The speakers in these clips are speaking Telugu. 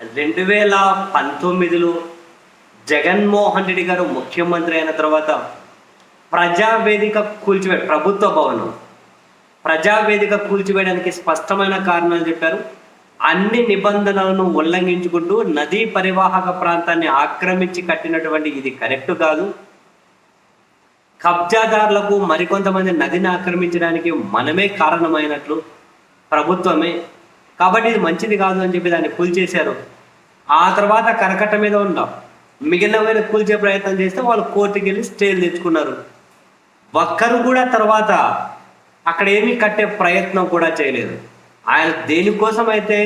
రెండు వేల పంతొమ్మిదిలో జగన్మోహన్ రెడ్డి గారు ముఖ్యమంత్రి అయిన తర్వాత ప్రజావేదిక కూల్చివేయ ప్రభుత్వ భవనం. ప్రజావేదిక కూల్చివేయడానికి స్పష్టమైన కారణాలు చెప్పారు. అన్ని నిబంధనలను ఉల్లంఘించుకుంటూ నదీ పరివాహక ప్రాంతాన్ని ఆక్రమించి కట్టినటువంటి ఇది కరెక్ట్ కాదు. కబ్జాదారులకు మరికొంతమంది నదిని ఆక్రమించడానికి మనమే కారణమైనట్లు ప్రభుత్వమే కాబట్టి ఇది మంచిది కాదు అని చెప్పి దాన్ని కూల్చేశారు ఆ తర్వాత కరకట్ట మీద ఉన్నాం మిగిలిన కూల్చే ప్రయత్నం చేస్తే వాళ్ళు కోర్టుకి వెళ్ళి స్టేలు తెచ్చుకున్నారు. ఒక్కరు కూడా తర్వాత అక్కడ ఏమీ కట్టే ప్రయత్నం కూడా చేయలేదు. ఆయన దేనికోసం అయితే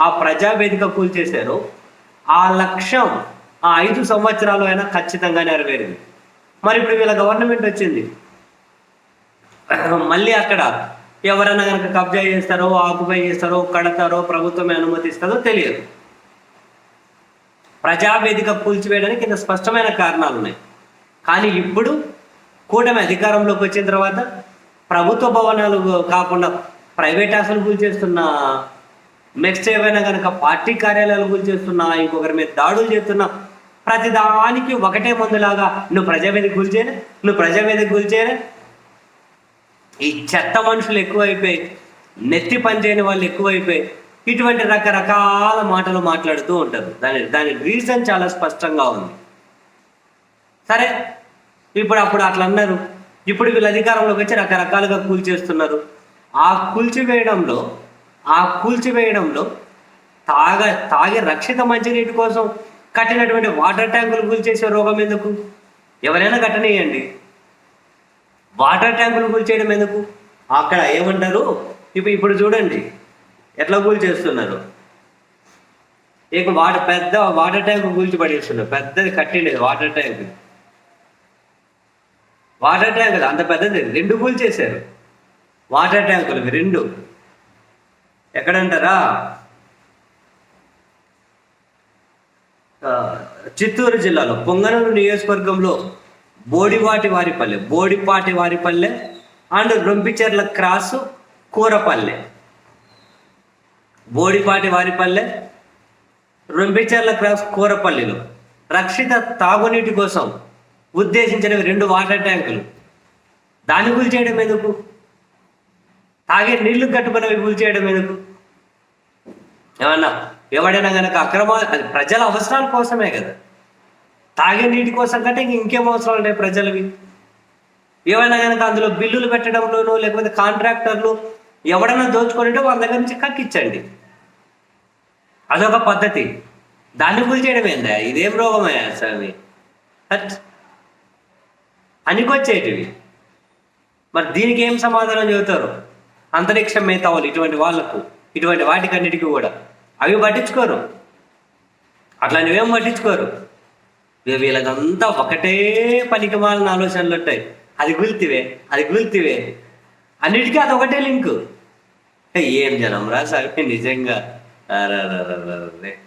ఆ ప్రజావేదిక కూల్చేశారో ఆ లక్ష్యం ఆ ఐదు సంవత్సరాలు అయినా ఖచ్చితంగా నెరవేరింది. మరి ఇప్పుడు వీళ్ళ గవర్నమెంట్ వచ్చింది. మళ్ళీ అక్కడ ఎవరైనా కనుక కబ్జా చేస్తారో ఆకుపై చేస్తారో కడతారో ప్రభుత్వమే అనుమతిస్తుందో తెలియదు. ప్రజావేదిక కూల్చివేయడానికి ఇంత స్పష్టమైన కారణాలు ఉన్నాయి కానీ ఇప్పుడు కూటమి అధికారంలోకి వచ్చిన తర్వాత ప్రభుత్వ భవనాలు కాకుండా ప్రైవేట్ ఆస్తులు కూల్చేస్తున్నా నెక్స్ట్ ఏమైనా కనుక పార్టీ కార్యాలయాలు కూల్చేస్తున్నా ఇంకొకరి మీద దాడులు చేస్తున్నా ప్రతి దానికి ఒకటే మందులాగా నువ్వు ప్రజావేదిక కూల్చేయనే నువ్వు ప్రజావేదిక కూల్చేయనే ఈ చెత్త మనుషులు ఎక్కువైపోయి నెత్తి పనిచేయని వాళ్ళు ఎక్కువైపోయి ఇటువంటి రకరకాల మాటలు మాట్లాడుతూ ఉంటారు. దాని దాని రీజన్ చాలా స్పష్టంగా ఉంది. సరే ఇప్పుడు అప్పుడు అట్లా అన్నారు. ఇప్పుడు వీళ్ళు అధికారంలోకి వచ్చి రకరకాలుగా కూల్చేస్తున్నారు. ఆ కూల్చివేయడంలో ఆ కూల్చివేయడంలో తాగ తాగే రక్షిత మంచినీటి కోసం కట్టినటువంటి వాటర్ ట్యాంకులు కూల్చేసే రోగం ఎందుకు? ఎవరైనా కట్టనీయండి. వాటర్ ట్యాంకులు కూల్చేయడం ఎందుకు? అక్కడ ఏమంటారు? ఇప్పుడు ఇప్పుడు చూడండి. ఎట్లా కూల్చేస్తున్నారు ఇక వాటర్ పెద్ద వాటర్ ట్యాంక్ కూల్చి పడేస్తున్నారు. పెద్దది కట్టిండేది వాటర్ ట్యాంక్. వాటర్ ట్యాంక్ అంత పెద్దది. రెండు కూల్చేశారు వాటర్ ట్యాంకులు రెండు. ఎక్కడంటారా? చిత్తూరు జిల్లాలో పొంగనూరు నియోజకవర్గంలో Bodivati Varipalle Bodipati Varipalle and Rompicherla cross Kurapalle. Bodipati Varipalle Rompicherla cross కూరపల్లిలో. రక్షిత తాగునీటి కోసం ఉద్దేశించినవి రెండు వాటర్ ట్యాంకులు. దాన్ని కూల్చేయడం ఎందుకు? తాగే నీళ్ళు కట్టుకున్నవి కూల్చేయడం ఎందుకు? ఏమన్నా ఎవడైనా కనుక అక్రమ ప్రజల అవసరాల కోసమే కదా. తాగే నీటి కోసం కంటే ఇంక ఇంకేం అవసరం ఉంటాయి ప్రజలవి? ఏమైనా కనుక అందులో బిల్లులు పెట్టడంలోనూ లేకపోతే కాంట్రాక్టర్లు ఎవడన్నా దోచుకుంటే వాళ్ళ దగ్గర నుంచి కక్కించండి అదొక పద్ధతి. దాన్ని కూల్చేయడం ఏందా? ఇదేం రోగమే స్వామి? హట్. అనికొచ్చేటివి మరి దీనికి ఏం సమాధానం చెబుతారు? అంతరిక్షం మేతావాలి ఇటువంటి వాళ్ళకు ఇటువంటి వాటికన్నిటికీ కూడా. అవి పట్టించుకోరు. అట్లాంటివేం పట్టించుకోరు? వీళ్ళకంతా ఒకటే పనికి మాలిన ఆలోచనలు ఉంటాయి. అది గుల్తివే అది గుల్తివే అన్నిటికీ అది ఒకటే లింకు. ఏం జనం రా సార్? నిజంగా. రే